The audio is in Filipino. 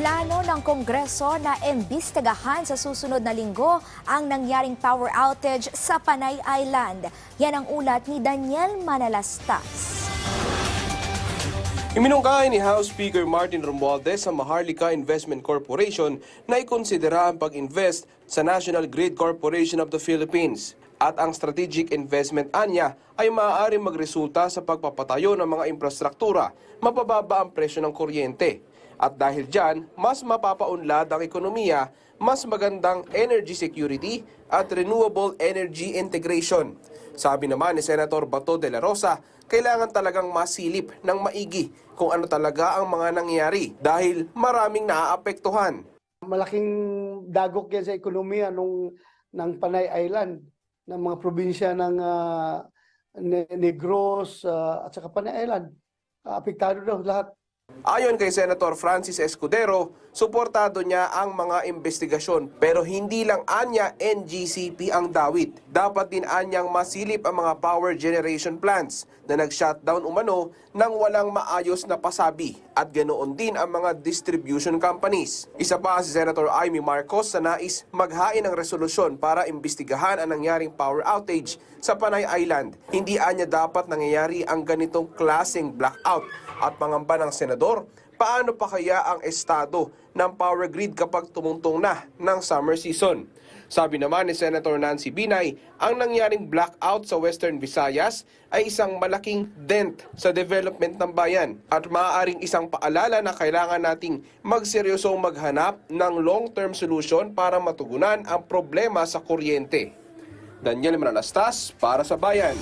Plano ng Kongreso na imbestigahan sa susunod na linggo ang nangyaring power outage sa Panay Island. Yan ang ulat ni Daniel Manalastas. Iminungkahi ni House Speaker Martin Romualdez sa Maharlika Investment Corporation na ikonsidera ang pag-invest sa National Grid Corporation of the Philippines. At ang strategic investment anya ay maaaring magresulta sa pagpapatayo ng mga infrastruktura, mapababa ang presyo ng kuryente. At dahil dyan, mas mapapaunlad ang ekonomiya, mas magandang energy security at renewable energy integration. Sabi naman ni Senator Bato de la Rosa, kailangan talagang masilip ng maigi kung ano talaga ang mga nangyayari dahil maraming naaapektuhan. malaking dagok yan sa ekonomiya nung ng Panay Island ng mga probinsya ng Ne- Negros ah, at saka Panay Island. Apektado daw lahat. Ayon kay Senator Francis Escudero, suportado niya ang mga investigasyon pero hindi lang anya NGCP ang dawit. Dapat din anyang masilip ang mga power generation plants na nag-shutdown umano nang walang maayos na pasabi at ganoon din ang mga distribution companies. Isa pa si Senator Amy Marcos sa nais maghain ng resolusyon para imbestigahan ang nangyaring power outage sa Panay Island. Hindi anya dapat nangyayari ang ganitong klaseng blackout at pangamba ng senador, paano pa kaya ang estado ng power grid kapag tumuntong na ng summer season? Sabi naman ni Senator Nancy Binay, ang nangyaring blackout sa Western Visayas ay isang malaking dent sa development ng bayan at maaaring isang paalala na kailangan nating magseryosong maghanap ng long-term solution para matugunan ang problema sa kuryente. Daniel Manalastas para sa Bayan.